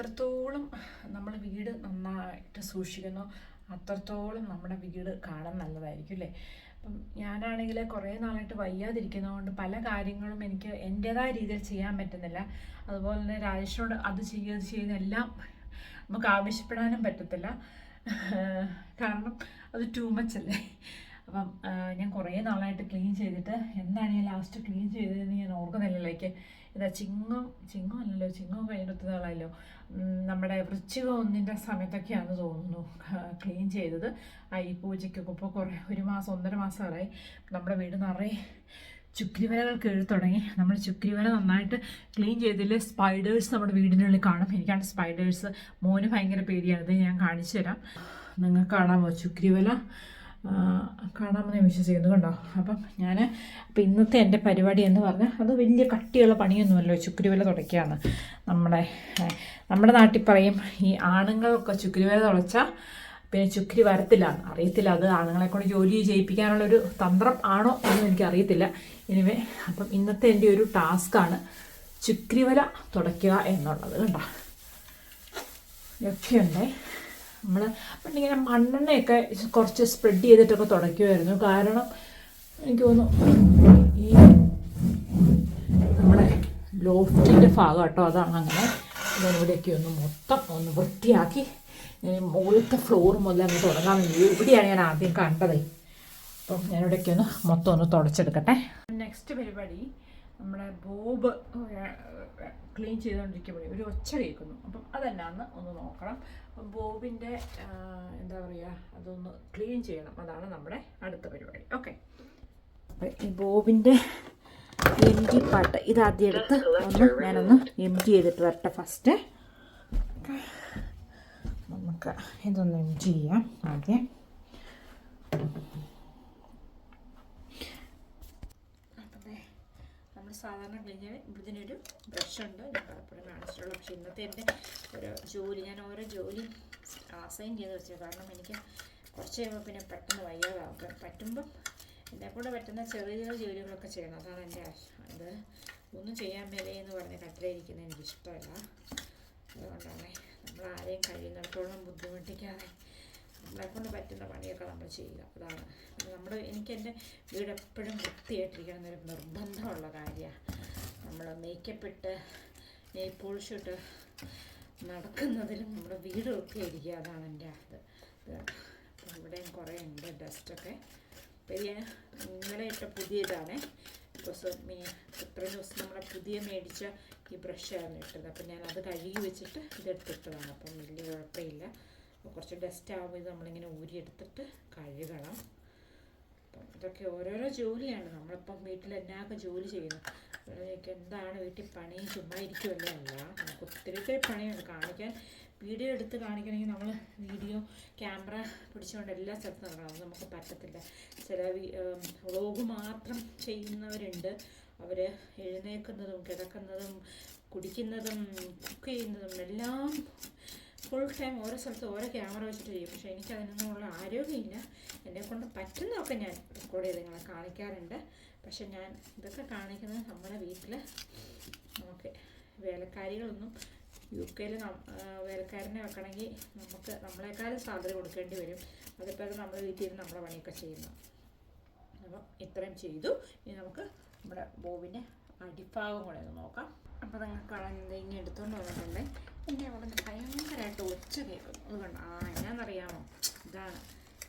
എത്രത്തോളം നമ്മൾ വീട് നന്നായിട്ട് സൂക്ഷിക്കുന്നോ. അത്രത്തോളം നമ്മുടെ വീട് കാണാൻ നല്ലതായിരിക്കും അല്ലേ? അപ്പം ഞാനാണെങ്കിൽ കുറേ നാളായിട്ട് വയ്യാതിരിക്കുന്നതുകൊണ്ട് പല കാര്യങ്ങളും എനിക്ക് എന്റേതായ രീതിയിൽ ചെയ്യാൻ പറ്റുന്നില്ല. അതുപോലെ തന്നെ രാജേഷിനോട് അത് ചെയ്യുക ചെയ്യുന്ന എല്ലാം നമുക്ക് ആവശ്യപ്പെടാനും പറ്റത്തില്ല. കാരണം അത് ടൂ മച്ച് അല്ലേ? അപ്പം ഞാൻ കുറേ നാളായിട്ട് ക്ലീൻ ചെയ്തിട്ട് എന്താണ് ഞാൻ ലാസ്റ്റ് ക്ലീൻ ചെയ്തതെന്ന് ഞാൻ ഓർക്കുന്നില്ലല്ലേക്ക് ഇതാ ചിങ്ങം ചിങ്ങം അല്ലല്ലോ ചിങ്ങം കഴിഞ്ഞ ഒത്തിരി നാളായല്ലോ നമ്മുടെ വൃശ്ചിക ഒന്നിന്റെ സമയത്തൊക്കെയാണെന്ന് തോന്നുന്നു ക്ലീൻ ചെയ്തത്. ഈ പൂജയ്ക്കൊക്കെ ഇപ്പോൾ കുറേ ഒരു മാസം ഒന്നര മാസമായി നമ്മുടെ വീട് നിറയെ ചുക്രിവലകൾ കീഴ് തുടങ്ങി. നമ്മൾ ചുക്രിവല നന്നായിട്ട് ക്ലീൻ ചെയ്തില്ല? സ്പൈഡേഴ്സ് നമ്മുടെ വീടിനുള്ളിൽ കാണും. എനിക്കാണ് സ്പൈഡേഴ്സ് മോന് ഭയങ്കര പേടിയാണ്. ഞാൻ കാണിച്ചു തരാം നിങ്ങൾക്ക് കാണാമോ ചുക്രിവല കാണാമെന്ന് വിശ്വസിക്കുന്നു കണ്ടോ? അപ്പം ഞാൻ അപ്പം ഇന്നത്തെ എന്റെ പരിപാടി എന്ന് പറഞ്ഞാൽ അത് വലിയ കട്ടിയുള്ള പണിയൊന്നുമല്ലോ ചുക്രിവല തുടയ്ക്കുകയാണ്. നമ്മുടെ നമ്മുടെ നാട്ടിൽ പറയും ഈ ആണുങ്ങൾക്ക് ചുക്രിവല തുളച്ചാൽ പിന്നെ ചുക്രി വരത്തില്ല. അറിയത്തില്ല അത് ആണുങ്ങളെ കൊണ്ട് ജോലി ചെയ്യിപ്പിക്കാനുള്ളൊരു തന്ത്രം ആണോ എന്ന് എനിക്കറിയത്തില്ല എനിവേ അപ്പം ഇന്നത്തെ എന്റെ ഒരു ടാസ്ക്കാണ് ചുക്രിവല തുടയ്ക്കുക എന്നുള്ളത് കണ്ടോ? ഇതൊക്കെയുണ്ടേ. നമ്മൾ പണ്ടിങ്ങനെ മണ്ണെണ്ണയൊക്കെ കുറച്ച് സ്പ്രെഡ് ചെയ്തിട്ടൊക്കെ തുടയ്ക്കുമായിരുന്നു കാരണം എനിക്ക് തോന്നുന്നു ഈ നമ്മുടെ ലോഫ്റ്റിന്റെ ഭാഗം കേട്ടോ അതാണ് അങ്ങനെ. ഞാനിവിടെയൊക്കെ ഒന്ന് മൊത്തം ഒന്ന് വൃത്തിയാക്കി മുകളിലത്തെ ഫ്ലോർ മുതൽ അങ്ങ് തുടങ്ങാൻ വേണ്ടി ഇവിടെയാണ് ഞാൻ ആദ്യം കണ്ടത്. അപ്പം ഞാനിവിടെയൊക്കെ ഒന്ന് മൊത്തം ഒന്ന് തുടച്ചെടുക്കട്ടെ. നെക്സ്റ്റ് പരിപാടി. നമ്മുടെ ബോബ് ക്ലീൻ ചെയ്തുകൊണ്ടിരിക്കുമ്പോഴേ ഒരു ഒച്ച കേൾക്കുന്നു. അപ്പം അതെന്നാന്ന് ഒന്ന് നോക്കണം. അപ്പം ബോബിന്റെ എന്താ പറയുക അതൊന്ന് ക്ലീൻ ചെയ്യണം. അതാണ് നമ്മുടെ അടുത്ത പരിപാടി. ഓക്കെ. ബോബിന്റെ എം ടി പാട്ട് ഇതാദ്യം എടുത്ത് ഒന്ന് ഞാനൊന്ന് എം ടി ചെയ്തിട്ട് വരട്ടെ ഫസ്റ്റ്. നമുക്ക് ഇതൊന്ന് എം ടി ചെയ്യാം ആദ്യം അപ്പം ദേ നമ്മൾ സാധാരണ കഴിഞ്ഞാൽ ഇതിനൊരു ബ്രഷ് ഉണ്ട് ഞാൻ പലപ്പോഴും കാണിച്ചിട്ടുള്ളൂ. പക്ഷേ ഇന്നത്തെ എന്റെ ഒരു ജോലി ഞാൻ ഓരോ ജോലി അസൈൻ ചെയ്ത് വെച്ചത് കാരണം എനിക്ക് കുറച്ച് കഴിയുമ്പോൾ പിന്നെ പെട്ടെന്ന് വയ്യാതാവും. പറ്റുമ്പം എന്നെ കൂടെ പറ്റുന്ന ചെറിയ ചെറിയ ജോലികളൊക്കെ ചെയ്യണം. അതാണ് എന്റെ അത് ഒന്നും ചെയ്യാൻ മേലേ എന്ന് പറഞ്ഞ് കട്ടിലിരിക്കുന്നത് എനിക്കിഷ്ടമല്ല. അതുകൊണ്ടാണ് നമ്മൾ ആരെയും കഴിയുന്നിടത്തോളം ബുദ്ധിമുട്ടിക്കാതെ നമ്മളെ കൊണ്ട് പറ്റുന്ന പണിയൊക്കെ നമ്മൾ ചെയ്യുക. അതാണ്. നമ്മൾ എനിക്ക് എന്റെ വീട് എപ്പോഴും വൃത്തിയായിട്ടിരിക്കണം എന്നൊരു നിർബന്ധമുള്ള കാര്യമാണ്. നമ്മൾ മേക്കപ്പ് ഇട്ട് നെയ് പോളിഷ് ഇട്ട് നടക്കുന്നതിലും നമ്മുടെ വീട് വൃത്തിയായിരിക്കുക അതാണ് എന്റെ അത് ഇത് അപ്പോൾ ഇവിടെയും കുറേ ഉണ്ട് ഡസ്റ്റൊക്കെ ഞാൻ ഇന്നലെ ഇട്ട പുതിയതാണ്. ബിക്കോസ് മീ ഇത്രയും ദിവസം നമ്മളെ പുതിയ മേടിച്ച ഈ ബ്രഷായിരുന്നു ഇട്ടത്. അപ്പം ഞാൻ അത് കഴുകി വെച്ചിട്ട് ഇതെടുത്തിട്ടതാണ്. അപ്പം വലിയ കുഴപ്പമില്ല. അപ്പോൾ കുറച്ച് ഡസ്റ്റ് ആവുമ്പോൾ ഇത് നമ്മളിങ്ങനെ ഊരിയെടുത്തിട്ട് കഴുകണം. അപ്പം ഇതൊക്കെ ഓരോരോ ജോലിയാണ്. നമ്മളിപ്പം വീട്ടിൽ എന്നാക്കെ ജോലി ചെയ്യുന്നു? എന്താണ് വീട്ടിൽ പണി? ചുമ്മാ ഇരിക്കുമല്ലേ അല്ല. നമുക്ക് ഒത്തിരി ഒത്തിരി പണിയുണ്ട്. കാണിക്കാൻ വീഡിയോ എടുത്ത് കാണിക്കണമെങ്കിൽ നമ്മൾ വീഡിയോ ക്യാമറ പിടിച്ചുകൊണ്ട് എല്ലാ സ്ഥലത്തും നടക്കണം. നമുക്ക് പറ്റത്തില്ല. ചില വ്ളോഗ് മാത്രം ചെയ്യുന്നവരുണ്ട്. അവർ എഴുന്നേൽക്കുന്നതും കിടക്കുന്നതും കുടിക്കുന്നതും കുക്ക് ചെയ്യുന്നതും എല്ലാം ഫുൾ ടൈം ഓരോ സ്ഥലത്ത് ഓരോ ക്യാമറ വെച്ചിട്ട് ചെയ്യും. പക്ഷേ എനിക്ക് അതിനൊന്നുമുള്ള ആരോഗ്യമില്ല. എന്നെ കൊണ്ട് പറ്റുന്നതൊക്കെ ഞാൻ റെക്കോർഡ് ചെയ്ത് നിങ്ങളെ കാണിക്കാറുണ്ട്. പക്ഷെ ഞാൻ ഇതൊക്കെ കാണിക്കുന്നത് നമ്മുടെ വീട്ടിൽ നമുക്ക് വേലക്കാരികളൊന്നും യു കെയിൽ വേലക്കാരനെ വെക്കണമെങ്കിൽ നമുക്ക് നമ്മളെക്കാളും സാലറി കൊടുക്കേണ്ടി വരും. അതിപ്പോൾ നമ്മുടെ വീട്ടിൽ ഇരുന്ന് നമ്മുടെ പണിയൊക്കെ ചെയ്യുന്നു. അപ്പം ഇത്രയും ചെയ്തു. ഇനി നമുക്ക് നമ്മുടെ ബോബിന്റെ അടിഭാഗം കൂടെ ഒന്ന് നോക്കാം. അപ്പോൾ നിങ്ങൾക്ക് കാണാൻ ഇങ്ങനെ എടുത്തുകൊണ്ട് വന്നിട്ടുണ്ട്. എന്നെ അവിടെ ഭയങ്കരമായിട്ട് ഒച്ച കേൾക്കുന്നു. അതുകൊണ്ട് ആ എന്നാന്നറിയാമോ? ഇതാണ്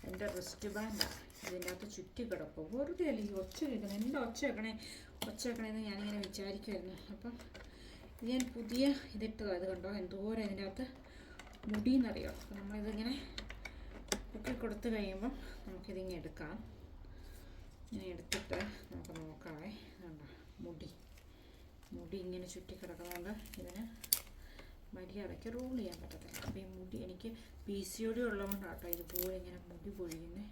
എന്റെ റിസ്റ്റ് ബാൻഡാണ് ഇതിന്റെ അകത്ത് ചുറ്റി കിടക്കും. വെറുതെ അല്ല ഈ ഒച്ച കേൾക്കുന്നത് എന്റെ ഒച്ച വെക്കണേ ഒച്ച വെക്കണേന്ന് ഞാനിങ്ങനെ വിചാരിക്കുമായിരുന്നു അപ്പം ഇത് ഞാൻ പുതിയ ഇതിട്ടതാണ് അത് കണ്ടോ? എന്തോരം ഇതിന്റെ അകത്ത് മുടിയെന്നറിയോ അപ്പം നമ്മളിതിങ്ങനെ ഒക്കെ കൊടുത്തു കഴിയുമ്പം നമുക്കിതിങ്ങനെ എടുക്കാം. ഇങ്ങനെ എടുത്തിട്ട് നമുക്ക് നോക്കാവേ. കണ്ടോ മുടി. മുടി ഇങ്ങനെ ചുറ്റി കിടക്കുന്നതുകൊണ്ട് ഇതിന് മര്യാദയ്ക്ക് റൂൾ ചെയ്യാൻ പറ്റത്തില്ല. അപ്പോൾ ഈ മുടി എനിക്ക് പി സി ഒ ഡി ഉള്ളതുകൊണ്ടാണ് കേട്ടോ ഇതുപോലെ ഇങ്ങനെ മുടി പൊഴിയുന്നത്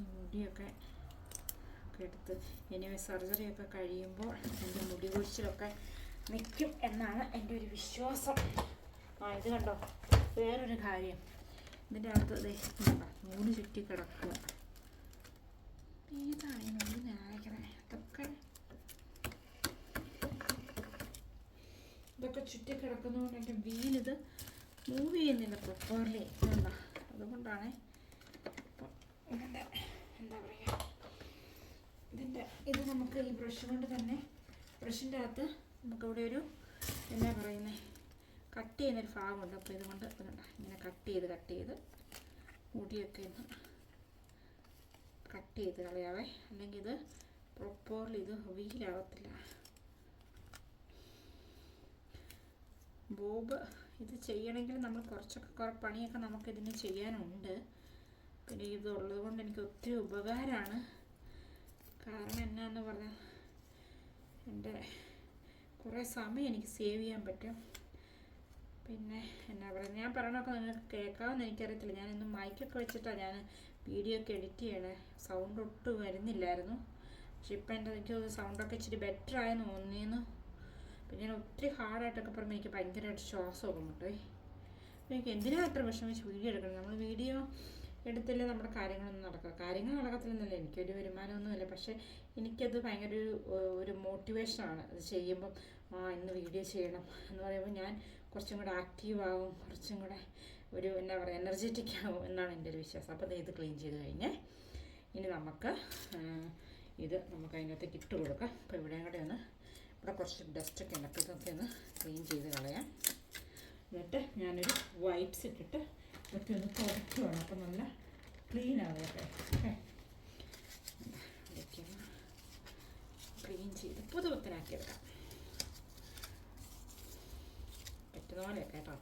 ഈ മുടിയൊക്കെ എടുത്ത് ഇനി സർജറി ഒക്കെ കഴിയുമ്പോൾ എന്റെ മുടി കൊഴിച്ചിലൊക്കെ നിൽക്കും എന്നാണ് എന്റെ ഒരു വിശ്വാസം. ആ ഇത് കണ്ടോ? വേറൊരു കാര്യം. ഇതിന്റെ അകത്ത് ദേ കണ്ടോ? നൂൽ ചുറ്റി കിടക്കുക. ഏതാണ് ഈ നൂൽ ഞായക്കണേ അതൊക്കെ ഇതൊക്കെ ചുറ്റി കിടക്കുന്നതുകൊണ്ട് എന്റെ വീലിത് മൂവ് ചെയ്യുന്നില്ല പ്രോപ്പർലി എന്താ അതുകൊണ്ടാണ് ഇതിന്റെ എന്താ പറയുക ഇതിന്റെ ഇത് നമുക്ക് ഈ ബ്രഷ് കൊണ്ട് തന്നെ ബ്രഷിന്റെ അകത്ത് നമുക്കവിടെ ഒരു എന്താ പറയുന്നത് കട്ട് ചെയ്യുന്നൊരു ഭാഗമുണ്ട് അപ്പോൾ ഇതുകൊണ്ട് ഇങ്ങനെ കട്ട് ചെയ്ത് കട്ട് ചെയ്ത് മുടിയൊക്കെ ഒന്ന് കട്ട് ചെയ്ത് കളയാവേ. അല്ലെങ്കിൽ ഇത് പ്രോപ്പർലി ഇത് വീലാവത്തില്ല ബോബ് ഇത് ചെയ്യണമെങ്കിൽ നമ്മൾ കുറച്ചൊക്കെ കുറേ പണിയൊക്കെ നമുക്കിതിന് ചെയ്യാനുണ്ട്. പിന്നെ ഇതുള്ളത് കൊണ്ട് എനിക്ക് ഒത്തിരി ഉപകാരമാണ്. കാരണം എന്നാന്ന് പറഞ്ഞാൽ എന്റെ കുറേ സമയം എനിക്ക് സേവ് ചെയ്യാൻ പറ്റും. പിന്നെ എന്നാ പറയുക ഞാൻ പറയണമൊക്കെ നിങ്ങൾക്ക് കേൾക്കാമെന്ന് എനിക്കറിയത്തില്ല. ഞാനിന്ന് മൈക്കൊക്കെ വെച്ചിട്ടാണ് ഞാൻ വീഡിയോ ഒക്കെ എഡിറ്റ് ചെയ്യണേ. സൗണ്ട് ഒട്ടും വരുന്നില്ലായിരുന്നു. പക്ഷെ ഇപ്പം എന്റെ എനിക്ക് സൗണ്ടൊക്കെ ഇച്ചിരി ബെറ്റർ ആയെന്ന് തോന്നിയെന്ന് പിന്നെ ഞാൻ ഒത്തിരി ഹാർഡായിട്ടൊക്കെ പറയുമ്പോൾ എനിക്ക് ഭയങ്കരമായിട്ട് ശ്വാസമൊക്കെ മുട്ടേ എനിക്ക് എന്തിനാ അത്ര വിഷമിച്ച് വീഡിയോ എടുക്കണം. നമ്മൾ വീഡിയോ എടുത്തില്ലേ നമ്മുടെ കാര്യങ്ങളൊന്നും നടക്കുക കാര്യങ്ങൾ നടക്കത്തില്ലെന്നല്ല. എനിക്കൊരു വരുമാനമൊന്നുമില്ല. പക്ഷേ എനിക്കത് ഭയങ്കര ഒരു ഒരു മോട്ടിവേഷനാണ് അത് ചെയ്യുമ്പം ആ ഇന്ന് വീഡിയോ ചെയ്യണം എന്ന് പറയുമ്പോൾ ഞാൻ കുറച്ചും കൂടെ ആക്റ്റീവ് ആവും. കുറച്ചും കൂടെ ഒരു എന്താ പറയുക എനർജറ്റിക് ആവും എന്നാണ് എന്റെ ഒരു വിശ്വാസം. അപ്പോൾ ഇത് ക്ലീൻ ചെയ്ത് കഴിഞ്ഞ് ഇനി നമുക്ക് ഇത് നമുക്ക് അതിനകത്തേക്ക് ഇട്ട് കൊടുക്കാം. അപ്പോൾ ഇവിടെയും കൂടെ ഒന്ന് ഇവിടെ കുറച്ച് ഡസ്റ്റൊക്കെ ഉണ്ട് അപ്പോൾ ഇതൊക്കെ ഒന്ന് ക്ലീൻ ചെയ്ത് കളയാം. എന്നിട്ട് ഞാനൊരു വൈപ്സ് ഇട്ടിട്ട് ഇതൊക്കെ ഒന്ന് തുടയ്ക്കുവാണ് അപ്പം നല്ല ക്ലീൻ ഓക്കെ. ഇതൊക്കെ ക്ലീൻ ചെയ്ത് പുതുവത്തനാക്കി എടുക്കാം പറ്റുന്ന പോലെ കേട്ടോ.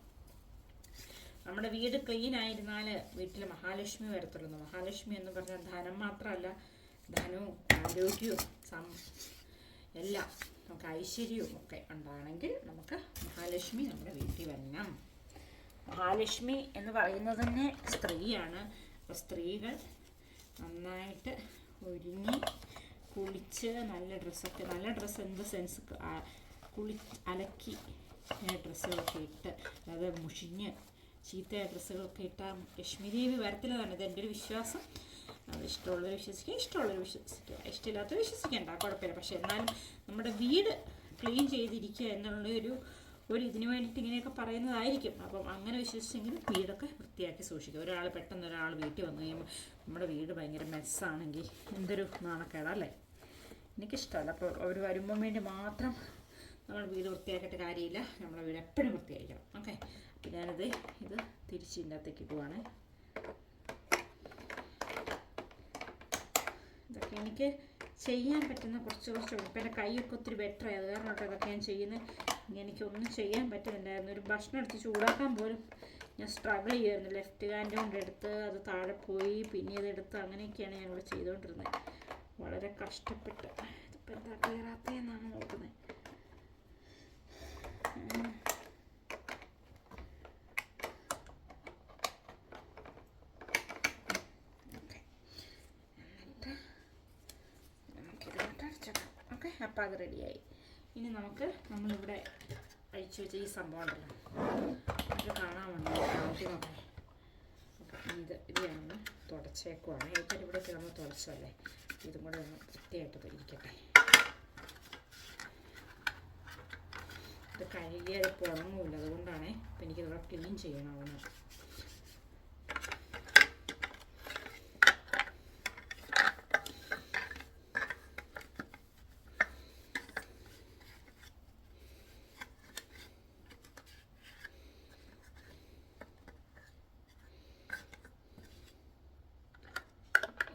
നമ്മുടെ വീട് ക്ലീൻ ആയിരുന്നാൽ വീട്ടിൽ മഹാലക്ഷ്മി വരത്തുള്ളൂ. മഹാലക്ഷ്മി എന്ന് പറഞ്ഞാൽ ധനം മാത്രമല്ല ധനവും ആരോഗ്യവും എല്ലാം. നമുക്ക് ഐശ്വര്യവും ഒക്കെ ഉണ്ടാണെങ്കിൽ നമുക്ക് മഹാലക്ഷ്മി നമ്മുടെ വീട്ടിൽ വരണം. മഹാലക്ഷ്മി എന്ന് പറയുന്നത് തന്നെ സ്ത്രീയാണ്. അപ്പോൾ സ്ത്രീകൾ നന്നായിട്ട് ഒരുങ്ങി കുളിച്ച് നല്ല ഡ്രസ്സൊക്കെ നല്ല ഡ്രസ്സ് എന്ത് സെൻസ് കുളി അലക്കി ഡ്രസ്സുകളൊക്കെ ഇട്ട് അതായത് മുഷിഞ്ഞ് ചീത്ത ഡ്രസ്സുകളൊക്കെ ഇട്ടാൽ ലക്ഷ്മി ദേവി വരത്തില്ല തന്നെ എന്റെ ഒരു വിശ്വാസം. അത് ഇഷ്ടമുള്ളവർ വിശ്വസിക്കുക ഇഷ്ടമുള്ളവർ വിശ്വസിക്കുക. ഇഷ്ടമില്ലാത്തവർ വിശ്വസിക്കേണ്ട കുഴപ്പമില്ല. പക്ഷേ എന്നാലും നമ്മുടെ വീട് ക്ലീൻ ചെയ്തിരിക്കുക എന്നുള്ള ഒരു ഒരു ഇതിന് വേണ്ടിയിട്ട് ഇങ്ങനെയൊക്കെ പറയുന്നതായിരിക്കും. അപ്പം അങ്ങനെ വിശ്വസിച്ചെങ്കിൽ വീടൊക്കെ വൃത്തിയാക്കി സൂക്ഷിക്കുക. ഒരാൾ പെട്ടെന്ന് ഒരാൾ വീട്ടിൽ വന്നു കഴിയുമ്പോൾ നമ്മുടെ വീട് ഭയങ്കര മെസ്സാണെങ്കിൽ എന്തൊരു നാണക്കേടല്ലേ എനിക്കിഷ്ടമല്ല. അപ്പോൾ അവർ വരുമ്പം വേണ്ടി മാത്രം നമ്മൾ വീട് വൃത്തിയാക്കിയിട്ട് കാര്യമില്ല. നമ്മുടെ വീട് എപ്പോഴും വൃത്തിയായിരിക്കണം. ഓക്കെ? അപ്പോൾ ഞാനിത് ഇത് തിരിച്ചിന്റെ അകത്തേക്ക് ഇടുവാണ് ഇതൊക്കെ എനിക്ക് ചെയ്യാൻ പറ്റുന്ന കുറച്ച് കുറച്ച് ഇപ്പം എന്റെ കൈയൊക്കെ ഒത്തിരി ബെറ്റർ ആയി. കാരണം കേട്ടോ ഇതൊക്കെ ഞാൻ ചെയ്യുന്നത് എനിക്കൊന്നും ചെയ്യാൻ പറ്റുന്നില്ലായിരുന്നു. ഒരു ഭക്ഷണം എടുത്ത് ചൂടാക്കാൻ പോലും ഞാൻ സ്ട്രഗിൾ ചെയ്യുമായിരുന്നു. ലെഫ്റ്റ് ഹാൻഡ് കൊണ്ട് എടുത്ത് അത് താഴെ പോയി പിന്നെ ഇതെടുത്ത് അങ്ങനെയൊക്കെയാണ് ഇവിടെ ചെയ്തുകൊണ്ടിരുന്നത്. വളരെ കഷ്ടപ്പെട്ട്. ഇതിപ്പോൾ എന്താ കയറാത്തതെന്നാണ് നോക്കുന്നത് ഉം. ഓക്കെ എന്നിട്ട് നമുക്കിതിലോട്ട് അടച്ചേക്കാം ഓക്കെ റെഡിയായി. ഇനി നമുക്ക് നമ്മളിവിടെ അഴിച്ചു വെച്ച ഈ സംഭവം ഉണ്ടല്ലോ അത് കാണാൻ കാണിച്ചു നോക്കാം. അപ്പം ഇത് ഇത് ഞാനൊന്ന് തുടച്ചേക്കുവാണ്. ഏറ്റവും ഇവിടെ നമ്മൾ തുടച്ചല്ലേ ഇതും കൂടെ ഒന്ന് വൃത്തിയായിട്ട് ഇരിക്കട്ടെ ഇത് കഴുകിയത് ഇപ്പോൾ ഉണങ്ങൂല അതുകൊണ്ടാണ് ഇപ്പം എനിക്കിതിവിടെ ക്ലീൻ ചെയ്യണമെന്ന്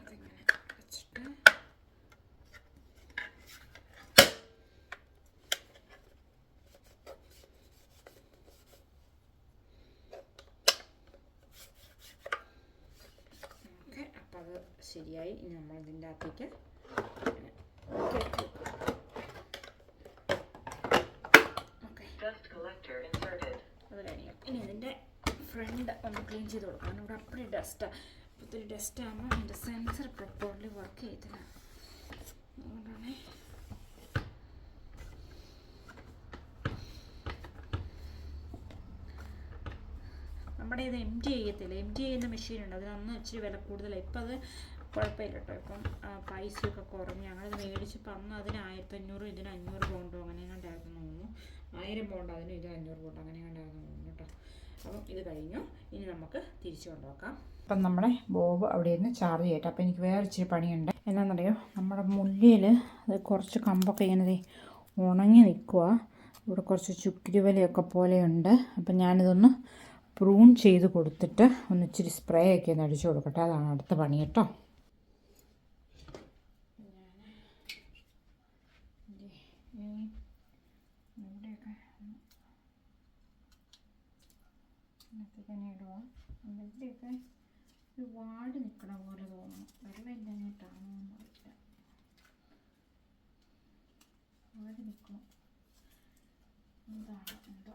ഇതിങ്ങനെ വെച്ചിട്ട് ഓക്കെ അപ്പം അത് ശരിയായി. ഇനി നമ്മൾ ഇതിന്റെ അകത്തേക്ക്. അത് കഴിഞ്ഞു ഇനി ഇതിന്റെ ഫ്രണ്ട് ഒന്ന് ക്ലീൻ ചെയ്ത് കൊടുക്കണം ഇവിടെ അപ്പടി ഡസ്റ്റാണ് ഒത്തിരി ഡസ്റ്റ് ആകുമ്പോൾ എന്റെ സെൻസർ പ്രോപ്പർലി വർക്ക് ചെയ്തില്ല അതുകൊണ്ടാണ് നമ്മുടെ ഇത് എം ടി ചെയ്യത്തില്ല എം ടി ചെയ്യുന്ന മെഷീനുണ്ട് അതിനന്ന് ഇച്ചിരി വില കൂടുതലാണ് ഇപ്പം അത് കുഴപ്പമില്ല കേട്ടോ. ഇപ്പം പൈസയൊക്കെ കുറഞ്ഞ് ഞങ്ങളത് മേടിച്ചപ്പോൾ അന്ന് അതിന് ആയിരത്തി അഞ്ഞൂറ് ഇതിന് അഞ്ഞൂറ് പൗണ്ടോ അങ്ങനെ കണ്ടായിരുന്നു തോന്നുന്നു. ആയിരം പൗണ്ട് അതിന് ഇത് അഞ്ഞൂറ് പൗണ്ട് അങ്ങനെ കണ്ടായിരുന്നു കേട്ടോ. അപ്പം ഇത് കഴിഞ്ഞു. ഇനി നമുക്ക് തിരിച്ചു കൊണ്ടുവെക്കാം അപ്പം നമ്മുടെ ബോബ് അവിടെ ഇരുന്ന് ചാർജ് ചെയ്യട്ടെ. അപ്പം എനിക്ക് വേറെ ഇച്ചിരി പണിയുണ്ട്. എന്നാണെന്നറിയോ നമ്മുടെ മുല്ലയിൽ അത് കുറച്ച് കമ്പൊക്കെ ഇങ്ങനെ ഉണങ്ങി നിൽക്കുക ഇവിടെ കുറച്ച് ചുക്കിരി വലയൊക്കെ പോലെയുണ്ട്. അപ്പം ഞാനിതൊന്ന് പ്രൂൺ ചെയ്ത് കൊടുത്തിട്ട് ഒന്നിച്ചിരി സ്പ്രേ ഒക്കെ ഒന്ന് അടിച്ചു കൊടുക്കട്ടെ. അതാണ് അടുത്ത പണി കേട്ടോ. ഇവിടെയൊക്കെ ഒരു നിൽക്കണ പോലെ തോന്നുന്നു വെള്ളം ഇല്ലാഞ്ഞിട്ടാണോ എന്നറിയില്ല ഒരുപാട് നിൽക്കണം എന്താണ് എന്തോ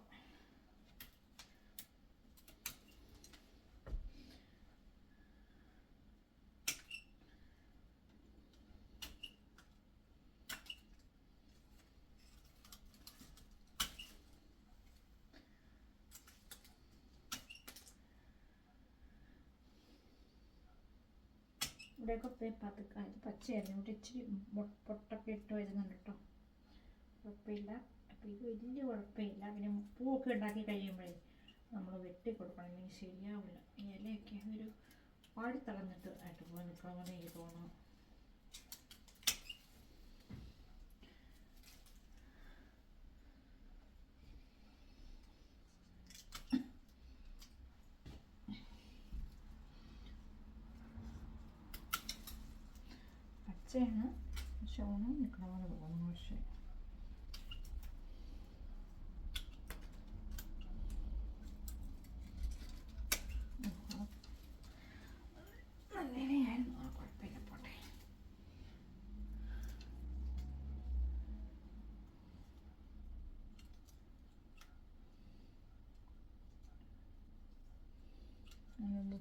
ഇവിടെയൊക്കെ പോയി പതുക്കെ ഇത് പച്ചയായിരുന്നു. ഇവിടെ ഇച്ചിരി പൊട്ടൊക്കെ ഇട്ട് വരുന്നുണ്ട് കേട്ടോ. കുഴപ്പമില്ല. അപ്പോൾ ഇത് വലിയ കുഴപ്പമില്ല. പിന്നെ പൂവൊക്കെ ഉണ്ടാക്കി കഴിയുമ്പോഴേ നമ്മൾ വെട്ടി കൊടുക്കണം. ഇല്ലെങ്കിൽ ശരിയാവില്ല. ഇലയൊക്കെ ഒരു പാടി തളർന്നിട്ട് ആയിട്ട് പോകാൻ നിൽക്കണമെന്ന് എനിക്ക് തോന്നുന്നു പച്ചയാണ്. പക്ഷെ ഉണങ്ങി നിൽക്കണ പോലെ തോന്നുന്നു പക്ഷേ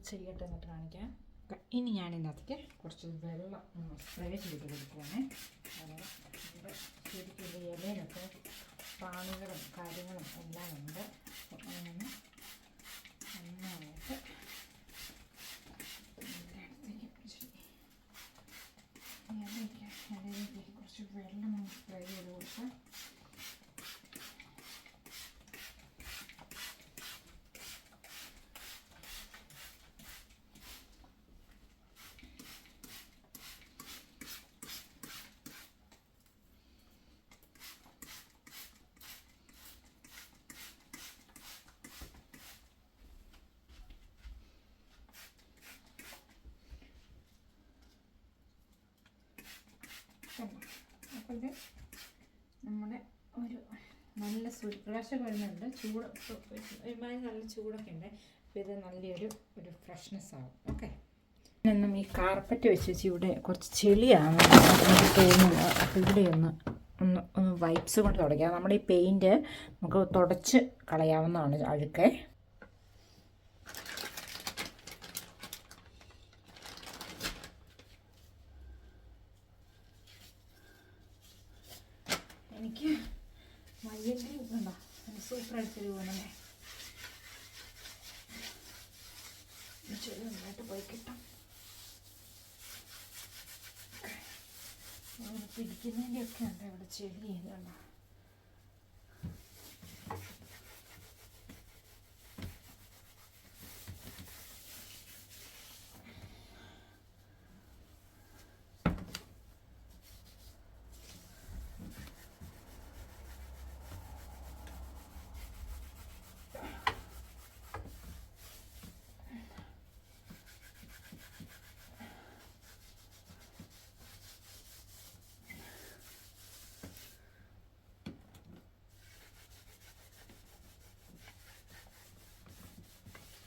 ചെയ്യട്ടെ എന്നിട്ട് കാണിക്കാം. ഇനി ഞാൻ ഇതിനകത്തേക്ക് കുറച്ച് വെള്ളം സ്പ്രേ ചെയ്ത് കൊടുക്കുകയാണേ ഇവിടെ ശരിക്കുള്ള ഇലയിലൊക്കെ പ്രാണികളും കാര്യങ്ങളും എല്ലാം ഉണ്ട്. അങ്ങനെ നന്നായിട്ട് ഇതിന്റെ അടുത്തേക്ക് ഇച്ചിരി ഇലയിലേക്ക് ഇലയിലേക്ക് കുറച്ച് വെള്ളം ഒന്ന് സ്പ്രേ ചെയ്ത് കൊടുക്കാം കണ്ടോ? അപ്പോൾ നമ്മുടെ ഒരു നല്ല സൂര്യപ്രകാശം വരുന്നുണ്ട്. ചൂട് ഒരുമാതിരി നല്ല ചൂടൊക്കെ ഉണ്ട്. അപ്പോൾ ഇത് നല്ലൊരു ഒരു ഫ്രഷ്നെസ് ആവും. ഓക്കെ എന്നും ഈ കാർപ്പറ്റ് വെച്ച് വെച്ച് ഇവിടെ കുറച്ച് ചെളിയാണ്. എനിക്ക് തോന്നുന്നത് അപ്പോൾ ഇവിടെ ഒന്ന് ഒന്ന് ഒന്ന് വൈപ്സ് കൊണ്ട് തുടയ്ക്കാം. നമ്മുടെ ഈ പെയിന്റ് നമുക്ക് തുടച്ച് കളയാവുന്നതാണ് അഴുക്കെ എനിക്ക് വയ്യെങ്കിലും കണ്ടോ സൂപ്പർ അടിച്ചൊരു പോകുന്നേ നന്നായിട്ട് പോയി കിട്ടും അവിടെ പിടിക്കുന്നതിന്റെ ഒക്കെ ഉണ്ട് ഇവിടെ ചെടി കണ്ടോ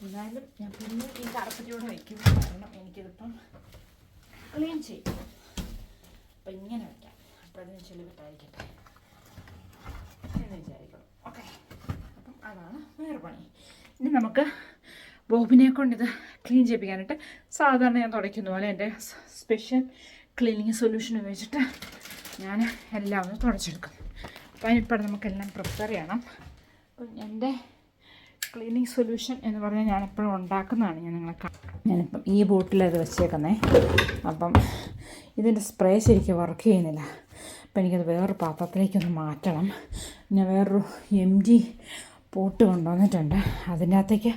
എന്നാലും ഞാൻ പിന്നെ ഈ കറുപ്പറ്റിയോടെ വയ്ക്കും കാരണം എനിക്കിതിപ്പം ക്ലീൻ ചെയ്യും. അപ്പം ഇങ്ങനെ വയ്ക്കാം അപ്പോൾ അതിന് ചെലവിട്ടായിരിക്കട്ടെ എന്ന് വിചാരിക്കണം. ഓക്കെ. അപ്പം അതാണ് വേറെ പണി. ഇനി നമുക്ക് ബോബിനെ കൊണ്ടിത് ക്ലീൻ ചെയ്യിപ്പിക്കാനായിട്ട് സാധാരണ ഞാൻ തുടയ്ക്കുന്ന പോലെ എന്റെ സ്പെഷ്യൽ ക്ലീനിങ് സൊല്യൂഷൻ ഉപയോഗിച്ചിട്ട് ഞാൻ എല്ലാം ഒന്ന് തുടച്ചെടുക്കും. അപ്പം അതിനിപ്പോൾ നമുക്കെല്ലാം പ്രിപ്പയർ ചെയ്യണം. അപ്പം എന്റെ ക്ലീനിങ് സൊല്യൂഷൻ എന്ന് പറഞ്ഞാൽ ഞാൻ എപ്പോഴും ഉണ്ടാക്കുന്നതാണ് ഞാൻ നിങ്ങളെ ഞാനിപ്പം ഈ ബോട്ടിലത് വെച്ചേക്കുന്നേ. അപ്പം ഇതിന്റെ സ്പ്രേ ശരിക്കും വർക്ക് ചെയ്യുന്നില്ല. അപ്പം എനിക്കത് വേറൊരു പാത്രത്തിലേക്കൊന്ന് മാറ്റണം. ഞാൻ വേറൊരു എം ജി പോട്ട് കൊണ്ടുവന്നിട്ടുണ്ട്. അതിന്റെ അകത്തേക്ക്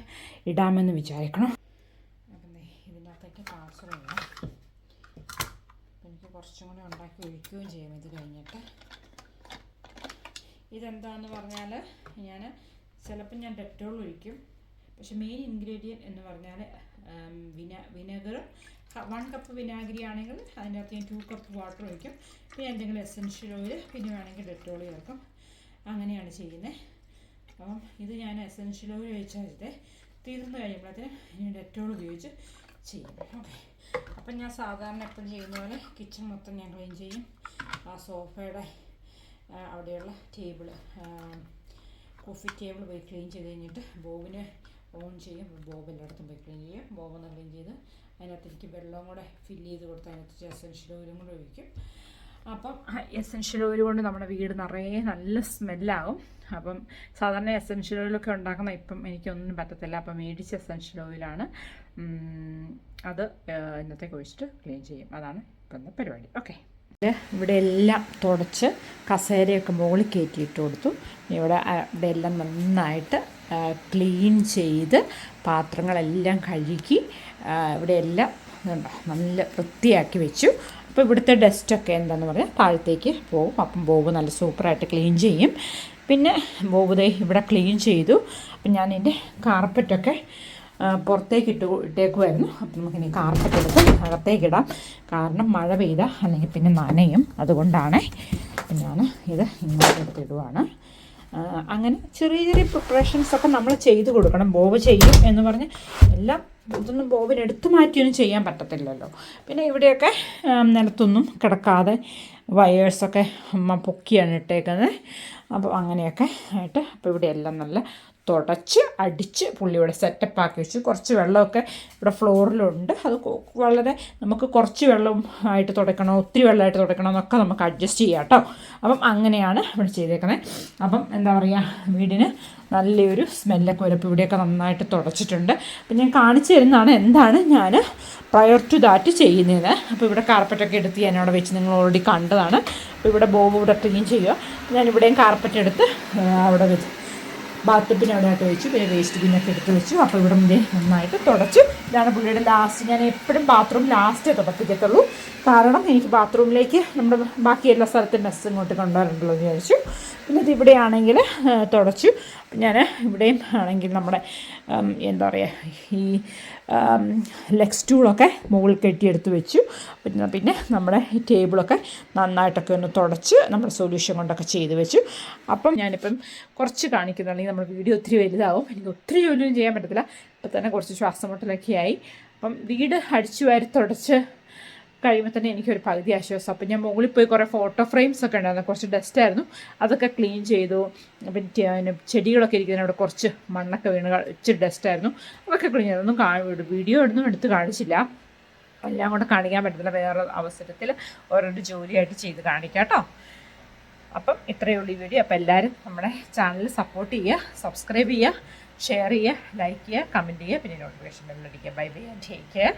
ഇടാമെന്ന് വിചാരിക്കണം. അപ്പം ഇതിന്റെ അകത്തേക്ക് ഇടാം. എനിക്ക് കുറച്ചും കൂടി ഉണ്ടാക്കി ഒഴിക്കുകയും ചെയ്യാം. ഇത് കഴിഞ്ഞിട്ട് ഇതെന്താന്ന് പറഞ്ഞാൽ ഞാൻ ചിലപ്പോൾ ഞാൻ ഡെറ്റോൾ ഒഴിക്കും. പക്ഷെ മെയിൻ ഇൻഗ്രീഡിയന്റ് എന്ന് പറഞ്ഞാൽ വിന വിനെഗറും വൺ കപ്പ് വിനാഗിരി ആണെങ്കിൽ അതിന്റെ അകത്ത് ഞാൻ ടു കപ്പ് വാട്ടർ ഒഴിക്കും. പിന്നെ എന്തെങ്കിലും എസെൻഷ്യൽ ഓയിൽ പിന്നെ വേണമെങ്കിൽ ഡെറ്റോൾ ചേർക്കും. അങ്ങനെയാണ് ചെയ്യുന്നത്. അപ്പം ഇത് ഞാൻ എസെൻഷ്യൽ ഓയിൽ ഒഴിച്ചാൽ ഇത് തീർന്നു കഴിയുമ്പോഴത്തേന് ഇനി ഡെറ്റോൾ ഉപയോഗിച്ച് ചെയ്യും. ഓക്കെ അപ്പം ഞാൻ സാധാരണ എപ്പോഴും ചെയ്യുന്ന പോലെ കിച്ചൺ മൊത്തം ഞാൻ ക്ലീൻ ചെയ്യും. ആ സോഫയുടെ അവിടെയുള്ള ടേബിൾ കോഫി ടേബിൾ പോയി ക്ലീൻ ചെയ്ത് കഴിഞ്ഞിട്ട് ബോബിനെ ഓൺ ചെയ്യും. ബോബ് എല്ലായിടത്തും പോയി ക്ലീൻ ചെയ്യും. ബോബ് ഒന്ന് ക്ലീൻ ചെയ്ത് അതിനകത്ത് എനിക്ക് വെള്ളം കൂടെ ഫില്ല് ചെയ്ത് കൊടുത്ത് അതിനകത്ത് എസെൻഷ്യൽ ഓയിലും കൂടെ ഒഴിക്കും. അപ്പം എസെൻഷ്യൽ ഓയിൽ കൊണ്ട് നമ്മുടെ വീട് നിറയെ നല്ല സ്മെല്ലാകും അപ്പം സാധാരണ എസെൻഷ്യൽ ഓയിലൊക്കെ ഉണ്ടാക്കുന്ന ഇപ്പം എനിക്കൊന്നും പറ്റത്തില്ല. അപ്പം മേടിച്ച എസെൻഷ്യൽ ഓയിലാണ് അത് ഇന്നത്തേക്ക് ഒഴിച്ചിട്ട് ക്ലീൻ ചെയ്യും. അതാണ് ഇപ്പം പരിപാടി. ഓക്കെ ഇവിടെ എല്ലാം തുടച്ച് കസേരയൊക്കെ മുകളിൽ കയറ്റിയിട്ട് കൊടുത്തു. ഇവിടെ ഇവിടെ എല്ലാം നന്നായിട്ട് ക്ലീൻ ചെയ്ത് പാത്രങ്ങളെല്ലാം കഴുകി ഇവിടെ എല്ലാം നല്ല വൃത്തിയാക്കി വെച്ചു. അപ്പോൾ ഇവിടുത്തെ ഡസ്റ്റൊക്കെ എന്താണെന്ന് പറഞ്ഞാൽ താഴത്തേക്ക് പോകും. അപ്പം ബോബ് നല്ല സൂപ്പറായിട്ട് ക്ലീൻ ചെയ്യും. പിന്നെ ബോബുദേ ഇവിടെ ക്ലീൻ ചെയ്തു. അപ്പം ഞാൻ എന്റെ കാർപ്പറ്റൊക്കെ പുറത്തേക്ക് ഇട്ട് ഇട്ടേക്കുമായിരുന്നു അപ്പം നമുക്കിനി കാർപ്പറ്റ് എടുത്ത് അകത്തേക്ക് ഇടാം കാരണം മഴ പെയ്ത അല്ലെങ്കിൽ പിന്നെ നനയും. അതുകൊണ്ടാണ് ഞാൻ ഇത് ഇങ്ങോട്ട് എടുത്തിടുവാണ്. അങ്ങനെ ചെറിയ ചെറിയ പ്രിപ്പറേഷൻസ് ഒക്കെ നമ്മൾ ചെയ്ത് കൊടുക്കണം. ബോബ് ചെയ്യും എന്ന് പറഞ്ഞ് എല്ലാം ഇതൊന്നും ബോബിന് എടുത്തു മാറ്റിയൊന്നും ചെയ്യാൻ പറ്റത്തില്ലല്ലോ. പിന്നെ ഇവിടെയൊക്കെ നിലത്തൊന്നും കിടക്കാതെ വയേഴ്സൊക്കെ പൊക്കിയാണ് ഇട്ടേക്കുന്നത്. അപ്പോൾ അങ്ങനെയൊക്കെ ആയിട്ട് അപ്പോൾ ഇവിടെ എല്ലാം നല്ല തുടച്ച് അടിച്ച് പുള്ളി ഇവിടെ സെറ്റപ്പ് ആക്കി വെച്ചു. കുറച്ച് വെള്ളമൊക്കെ ഇവിടെ ഫ്ലോറിലുണ്ട് അത് വളരെ നമുക്ക് കുറച്ച് വെള്ളം ആയിട്ട് തുടയ്ക്കണോ ഒത്തിരി വെള്ളമായിട്ട് തുടയ്ക്കണോ എന്നൊക്കെ നമുക്ക് അഡ്ജസ്റ്റ് ചെയ്യാം കേട്ടോ അപ്പം അങ്ങനെയാണ് ഇവിടെ ചെയ്തേക്കുന്നത് അപ്പം എന്താ പറയുക വീടിന് നല്ലൊരു സ്മെല്ലൊക്കെ വരും. ഇവിടെയൊക്കെ നന്നായിട്ട് തുടച്ചിട്ടുണ്ട്. അപ്പം ഞാൻ കാണിച്ചു തരുന്നതാണ് എന്താണ് ഞാൻ പ്രയർ ടു ദാറ്റ് ചെയ്യുന്നത്. അപ്പോൾ ഇവിടെ കാർപ്പറ്റൊക്കെ എടുത്ത് ഞാൻ അവിടെ വെച്ച് നിങ്ങൾ ഓൾറെഡി കണ്ടതാണ്. അപ്പോൾ ഇവിടെ ബോബ് ഇവിടെ ക്ലീൻ ചെയ്യുക. ഞാനിവിടെയും കാർപ്പറ്റ് എടുത്ത് അവിടെ വെച്ച് ബാത്ടബിന് അവിടെ ആയിട്ട് വെച്ചു. പിന്നെ വേസ്റ്റ് ബിന്നൊക്കെ എടുത്ത് വെച്ചു. അപ്പോൾ ഇവിടെ മുതലേ നന്നായിട്ട് തുടച്ചു. ഇതാണ് പുള്ളിയുടെ ലാസ്റ്റ് ഞാൻ എപ്പോഴും ബാത്റൂം ലാസ്റ്റേ തുടപ്പിക്കത്തുള്ളൂ. കാരണം എനിക്ക് ബാത്റൂമിലേക്ക് നമ്മുടെ ബാക്കി എല്ലാ സ്ഥലത്തും മെസ്സ് ഇങ്ങോട്ട് കൊണ്ടുവരണ്ടല്ലോ എന്ന് വിചാരിച്ചു. പിന്നെ ഇവിടെയാണെങ്കിൽ തുടച്ചു. ഞാൻ ഇവിടെയും ആണെങ്കിൽ നമ്മുടെ എന്താ പറയുക ഈ ലെഗ് സ്റ്റൂളൊക്കെ മുകളിൽ കെട്ടിയെടുത്ത് വെച്ചു. പിന്നെ പിന്നെ നമ്മുടെ ടേബിളൊക്കെ നന്നായിട്ടൊക്കെ ഒന്ന് തുടച്ച് നമ്മുടെ സൊല്യൂഷൻ കൊണ്ടൊക്കെ ചെയ്ത് വെച്ചു. അപ്പം ഞാനിപ്പം കുറച്ച് കാണിക്കുന്നുണ്ടെങ്കിൽ നമ്മുടെ വീഡിയോ ഒത്തിരി വലുതാവും. എനിക്ക് ഒത്തിരി ജോലിയൊന്നും ചെയ്യാൻ പറ്റത്തില്ല. ഇപ്പം തന്നെ കുറച്ച് ശ്വാസമുട്ടലൊക്കെ ആയി. അപ്പം വീട് അടിച്ചു വാരി തുടച്ച് കഴിയുമ്പോൾ തന്നെ എനിക്കൊരു പകുതി ആശ്വാസം അപ്പം ഞാൻ മുകളിൽ പോയി കുറേ ഫോട്ടോ ഫ്രെയിംസ് ഒക്കെ ഉണ്ടായിരുന്നു. കുറച്ച് ഡസ്റ്റ് ആയിരുന്നു. അതൊക്കെ ക്ലീൻ ചെയ്തു. പിന്നെ ചെടികളൊക്കെ ഇരിക്കുന്ന അവിടെ കുറച്ച് മണ്ണൊക്കെ വീണ് ഇച്ചിരി ഡസ്റ്റ് ആയിരുന്നു. അതൊക്കെ ക്ലീൻ ചെയ്തൊന്നും കാണും വീഡിയോ ഒന്നും എടുത്ത് കാണിച്ചില്ല. എല്ലാം കൂടെ കാണിക്കാൻ പറ്റത്തില്ല. വേറെ അവസരത്തിൽ ഓരോരോ ജോലിയായിട്ട് ചെയ്ത് കാണിക്കാം കേട്ടോ. അപ്പം ഇത്രയേ ഉള്ളൂ ഈ വീഡിയോ അപ്പോൾ എല്ലാവരും നമ്മുടെ ചാനൽ സപ്പോർട്ട് ചെയ്യുക സബ്സ്ക്രൈബ് ചെയ്യുക ഷെയർ ചെയ്യുക ലൈക്ക് ചെയ്യുക കമന്റ് ചെയ്യുക പിന്നെ notification ബെല്ലടിക്കുക bye bye and take care